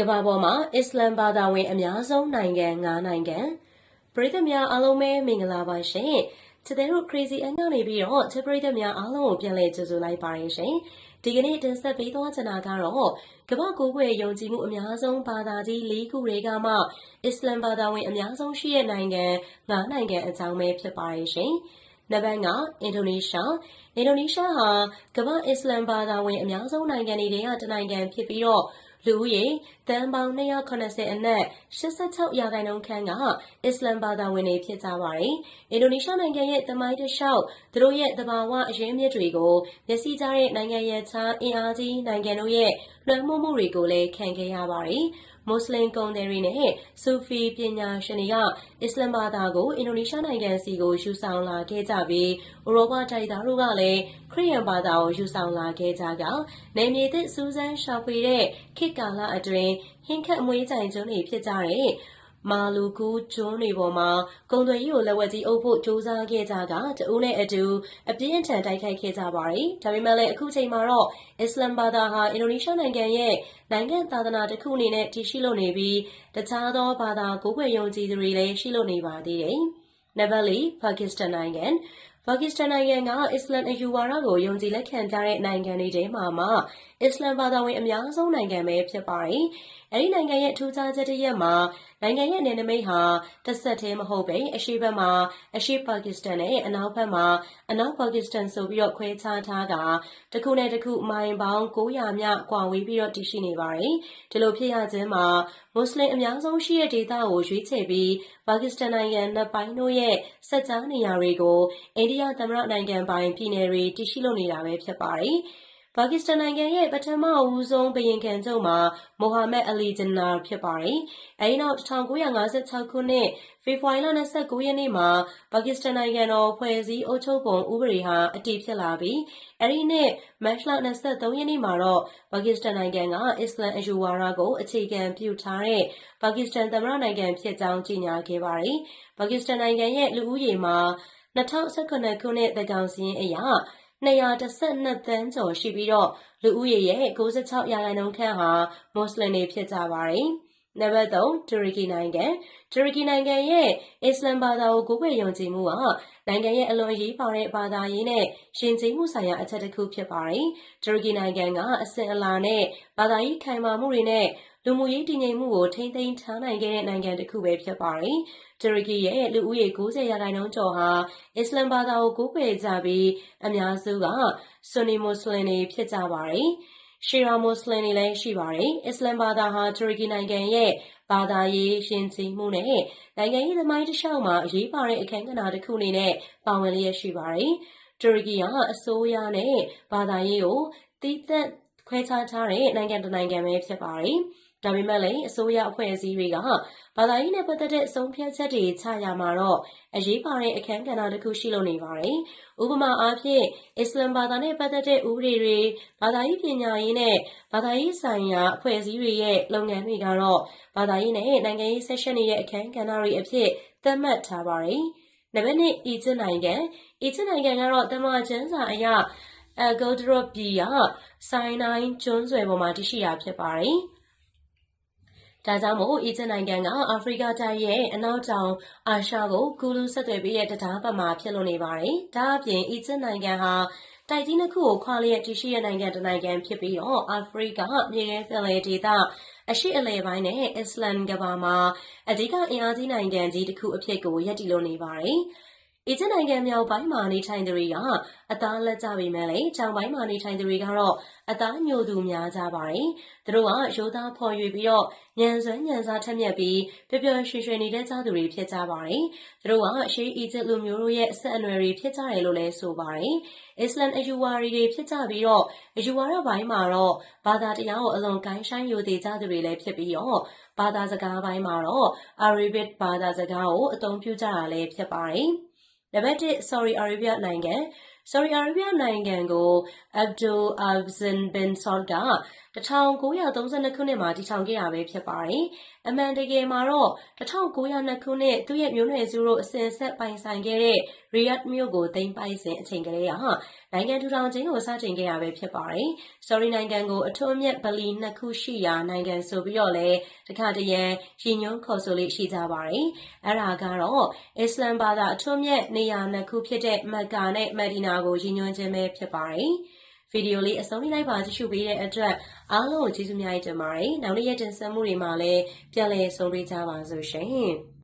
ကမ္ဘာပေါ်မှာ အစ္စလမ်ဘာသာဝင် အများဆုံးနိုင်ငံ ၅ နိုင်ငံ ပရိသတ်များအားလုံးပဲ မင်္ဂလာပါရှင်။ချစ်တဲ့တို့ crazy အငှားနေပြီးတော့ ချစ်ပရိသတ်များအားလုံးကို ပြန်လည်ကြိုဆိုလိုက်ပါရရှင်။ဒီကနေ့ တင်ဆက်ပေးသွားချင်တာကတော့ ကမ္ဘာကိုယ်ွယ်ယုံကြည်မှု အများဆုံးဘာသာကြီး ၄ ခုတွေကမှ အစ္စလမ်ဘာသာဝင် အများဆုံးရှိတဲ့နိုင်ငံ ၅ နိုင်ငံအကြောင်းပဲ ဖြစ်ပါရရှင်။နံပါတ်ကအင်ဒိုနီးရှား အင်ဒိုနီးရှားဟာ ကမ္ဘာအစ္စလမ်ဘာသာဝင် အများဆုံးနိုင်ငံတွေကတနိုင်ငံဖြစ်ပြီးတော့ လူဦးရေသန်းပေါင်း290အနက်86ရာခိုင်နှုန်းခန့်က အစ္စလမ်ဘာသာဝင်တွေ ဖြစ်ကြပါတယ်။အင်ဒိုနီးရှားနိုင်ငံရဲ့ သမိုင်းတစ်လျှောက် သူတို့ရဲ့ သဘာဝအရင်းမြစ်တွေကို မျက်စိကြားတဲ့ နိုင်ငံရဲ့ခြား အင်အားကြီးနိုင်ငံတို့ရဲ့ လွှမ်းမိုးမှုတွေကိုလည်း ခံခဲ့ရပါတယ်။ မွတ်စလင်ကုန်သည်တွေနဲ့ ဆူဖီပညာရှင်တွေက အစ္စလမ်ဘာသာကို အင်ဒိုနီးရှားနိုင်ငံစီကို ယူဆောင်လာခဲ့ကြပြီး ဥရောပတိုက်သားတို့ကလည်း ခရစ်ယာန်ဘာသာကို ယူဆောင်လာခဲ့ကြကနယ်မြေသစ် စူးစမ်းရှာဖွေတဲ့ ခေတ်ကာလအတွင်း ဟင်းခတ်အမွေးကြိုင်ကျွန်းတွေ ဖြစ်ကြတဲ့ မာလူကူကျွန်းတွေပေါ်မှာ ကုံသွယ်ရေးကို လက်ဝက်ကြီးအုပ်ဖို့ ကြိုးစားခဲ့ကြကတဦးနဲ့အတူ အပြင်းအထန် တိုက်ခိုက်ခဲ့ကြပါတယ်။ဒါပေမဲ့လည်း အခုချိန်မှာတော့ အစ္စလမ်ဘာသာဟာ အင်ဒိုနီးရှားနိုင်ငံရဲ့ နိုင်ငံသာသနာတစ်ခုအနေနဲ့ တည်ရှိလို့နေပြီး တခြားသော ဘာသာကိုးကွယ်ယုံကြည်သူတွေလည်း ရှိလို့နေပါသေးတယ်။နံပါတ် ၄ ပါကစ္စတန်နိုင်ငံပါကစ္စတန်နိုင်ငံက အစ္စလမ်အယူဝါဒကို ယုံကြည်လက်ခံကြတဲ့ နိုင်ငံတွေထဲမှာမှ အစ္စလမ်ဘာသာဝင် အများဆုံးနိုင်ငံပဲ ဖြစ်ပါတယ်။အဲဒီနိုင်ငံရဲ့ ထူးခြားချက်တစ်ရပ်မှာ နိုင်ငံရဲ့ နယ်နိမိတ်ဟာတစ်ဆက်တည်းမဟုတ်ဘဲ အရှေ့ဘက်မှာ အရှေ့ပါကစ္စတန်နဲ့ အနောက်ဘက်မှာ အနောက်ပါကစ္စတန်ဆိုပြီးတော့ခွဲခြားထားတာတစ်ခုနဲ့တစ်ခု မိုင်ပေါင်း900မြကွာဝေးပြီးတော့တည်ရှိနေပါတယ်။ဒီလိုဖြစ်ရခြင်းမှာ မွတ်စလင်အများဆုံးရှိတဲ့ဒေသကို ရွေးချယ်ပြီး ပါကစ္စတန်နိုင်ငံ နှစ်ပိုင်းတို့ရဲ့စက်ကြားနေရာတွေကို အိန္ဒိယသမ္မတနိုင်ငံပိုင် ပြည်နယ်တွေ တည်ရှိလို့နေတာပဲ ဖြစ်ပါတယ်။ပါကစ္စတန်နိုင်ငံရဲ့ ပထမဦးဆုံး ဘုရင်ခံချုပ်မှာမိုဟာမက်အလီဂျနာဖြစ်ပါတယ်။အဲဒီနောက်1956ခုနှစ် ဖေဖော်ဝါရီလ29ရက်နေ့မှာ ပါကစ္စတန်နိုင်ငံတော် ဖွဲ့စည်းအုပ်ချုပ်ပုံ ဥပဒေဟာ အတည်ဖြစ်လာပြီး အဲဒီနှစ် မတ်လ23ရက်နေ့မှာတော့ ပါကစ္စတန်နိုင်ငံက အစ္စလမ်အယူဝါဒကို အခြေခံပြုထားတဲ့ ပါကစ္စတန်သမ္မတနိုင်ငံဖြစ်ကြောင်း ကြေညာခဲ့ပါတယ်။ပါကစ္စတန်နိုင်ငံရဲ့ လူဦးရေမှာ 2019ခုနှစ်သန်းခေါင်စာရင်းအရ212သန်းကျော်ရှိပြီးတော့လူဦးရေရဲ့96ရာခိုင်နှုန်းခန့်ဟာမွတ်စလင်တွေဖြစ်ကြပါတယ်။နံပါတ်3တူရကီနိုင်ငံတူရကီနိုင်ငံရဲ့အစ္စလမ်ဘာသာကိုကိုးကွယ်ယုံကြည်မှုကနိုင်ငံရဲ့အလွန်အရေးပါတဲ့ဘာသာရေးနဲ့ရှင်ကျေးမှုဆိုင်ရာအချက်တစ်ခုဖြစ်ပါတယ်။တူရကီနိုင်ငံကအစဉ်အလာနဲ့ဘာသာရေးခိုင်မာမှုတွေနဲ့ လူမှုရေးတည်ငြိမ်မှုကို ထိန်းသိမ်းထားနိုင်ခဲ့တဲ့ နိုင်ငံတစ်ခုပဲ ဖြစ်ပါတယ်။တူရကီရဲ့ လူဦးရေ90ရာခိုင်နှုန်းကျော်ဟာ အစ္စလမ်ဘာသာကို ကိုးကွယ်ကြပြီး အများစုက ဆွန်နီမွတ်စလင်တွေ ဖြစ်ကြပါတယ်။ရှီရာမွတ်စလင်တွေလည်း ရှိပါတယ်။အစ္စလမ်ဘာသာဟာ တူရကီနိုင်ငံရဲ့ ဘာသာရေးရှင်ကျေးမှုနဲ့ နိုင်ငံရေးသမိုင်းတစ်လျှောက်မှာ အရေးပါတဲ့ အခန်းကဏ္ဍတစ်ခုအနေနဲ့ ပါဝင်လျက်ရှိပါတယ်။တူရကီကအစိုးရနဲ့ ဘာသာရေးကို သီးသန့်ခွဲခြားထားတဲ့ နိုင်ငံတစ်နိုင်ငံပဲ ဖြစ်ပါတယ်။ ဒါပေမဲ့လည်း အစိုးရအဖွဲ့အစည်းတွေက ဘာသာရေးနဲ့ပတ်သက်တဲ့အဆုံးဖြတ်ချက်တွေ ချရမှာတော့ အရေးပါတဲ့ အခန်းကဏ္ဍတစ်ခု ရှိလို့နေပါတယ်။ဥပမာအားဖြင့် အစ္စလမ်ဘာသာနဲ့ပတ်သက်တဲ့ ဥပဒေတွေ ဘာသာရေးပညာရေးနဲ့ ဘာသာရေးဆိုင်ရာ အဖွဲ့အစည်းတွေရဲ့ လုပ်ငန်းတွေကတော့ ဘာသာရေးနဲ့ နိုင်ငံရေးဆက်ရှင်နေတဲ့ အခန်းကဏ္ဍတွေအဖြစ် သတ်မှတ်ထားပါတယ်။နံပါတ်1အီဂျစ်နိုင်ငံ အီဂျစ်နိုင်ငံကတော့တမန်ကျမ်းစာအရအယ်ဂိုဒရော့ပြည်က ဆိုင်နိုင်ကျွန်းဆွယ်ပေါ်မှာတရှိတာ ဖြစ်ပါတယ်။ ဒါကြောင့်မို့ အီဂျစ်နိုင်ငံက အာဖရိကတိုက်ရဲ့ အနောက်တောင်အာရှကို ကူးလူးဆက်သွယ်ပေးတဲ့တရားပတ်မှာ ဖြစ်လို့နေပါတယ်။ဒါအပြင် အီဂျစ်နိုင်ငံဟာ တိုက်ကြီးနှစ်ခုကို ခွာလျက်တည်ရှိတဲ့ နိုင်ငံတစ်နိုင်ငံဖြစ်ပြီးတော့ အာဖရိက မြေထဲပင်လယ်ဒေသ အရှိအလယ်ပိုင်းနဲ့ အစ္စလမ်ကဘာမှာ အဓိကအင်အားကြီး နိုင်ငံကြီးတစ်ခုအဖြစ်ကိုရည်တည်လို့နေပါတယ်။ အီဂျစ်နိုင်ငံမြောက်ပိုင်းမှာ နေထိုင်သူတွေက အသားလက်ကျပေမဲ့လည်း တောင်ပိုင်းမှာ နေထိုင်သူတွေကတော့ အသားညိုသူများကြပါတယ်။သူတို့က ရိုးသားဖော်ရွေပြီးတော့ညံစွမ်းညံစားထက်မြက်ပြီး ပျော်ပျော်ရွှင်ရွှင် နေတဲ့ကြသူတွေ ဖြစ်ကြပါတယ်။သူတို့က ရှေးအီဂျစ်လူမျိုးတို့ရဲ့ အဆက်အနွယ်တွေ ဖြစ်ကြတယ်လို့လည်း ဆိုပါတယ်။အစ္စလမ်အယူဝါဒီတွေ ဖြစ်ကြပြီးတော့ အယူဝါဒပိုင်းမှာတော့ ဘာသာတရားကို အလွန်ကိုင်းဆိုင်ယိုသေးကြသူတွေလည်း ဖြစ်ပြီးတော့ ဘာသာစကားပိုင်းမှာတော့ Arabic ဘာသာစကားကို အသုံးပြုကြတာလည်း ဖြစ်ပါတယ်။ နံပါတ်1 Saudi Arabia နိုင်ငံ Saudi Arabia နိုင်ငံကို Abdul Aziz bin Saud က1932 ခုနှစ်မှာ တည်ထောင်ခဲ့တာပဲဖြစ်ပါတယ်။အမှန်တကယ်မှာတော့1902ခုနှစ် သူ့ရဲ့မျိုးနွယ်စုတို့ အစဉ်အဆက်ပိုင်ဆိုင်ခဲ့တဲ့ Riyadh မြို့ကို သိမ်းပိုက်စဉ်အချိန်ကလေးက နိုင်ငံထူထောင်ခြင်းကို စတင်ခဲ့တာပဲဖြစ်ပါတယ်။ Saudi နိုင်ငံကို အထွတ်အမြတ် ဗလီနှစ်ခုရှိရာ နိုင်ငံဆိုပြီးတော့လည်း တခါတရံ ရည်ညွှန်းခေါ်ဆိုလေ့ရှိကြပါတယ်။အဲဒါကတော့ အစ္စလမ်ဘာသာ အထွတ်အမြတ်နေရာနှစ်ခုဖြစ်တဲ့ မက္ကာနဲ့ မက်ဒီနာကို ရည်ညွှန်းခြင်းပဲဖြစ်ပါတယ်။ ဗီဒီယိုလေးအဆုံးထိလိုက်ပါကြည့်ရှုပေးတဲ့အတွက်အားလုံးကိုကျေးဇူးအများကြီးတင်ပါတယ်။နောက်နေ့ရက်တင်ဆက်မှုတွေမှာလည်းပြန်လည်ဆုံတွေ့ကြပါစို့ရှင်။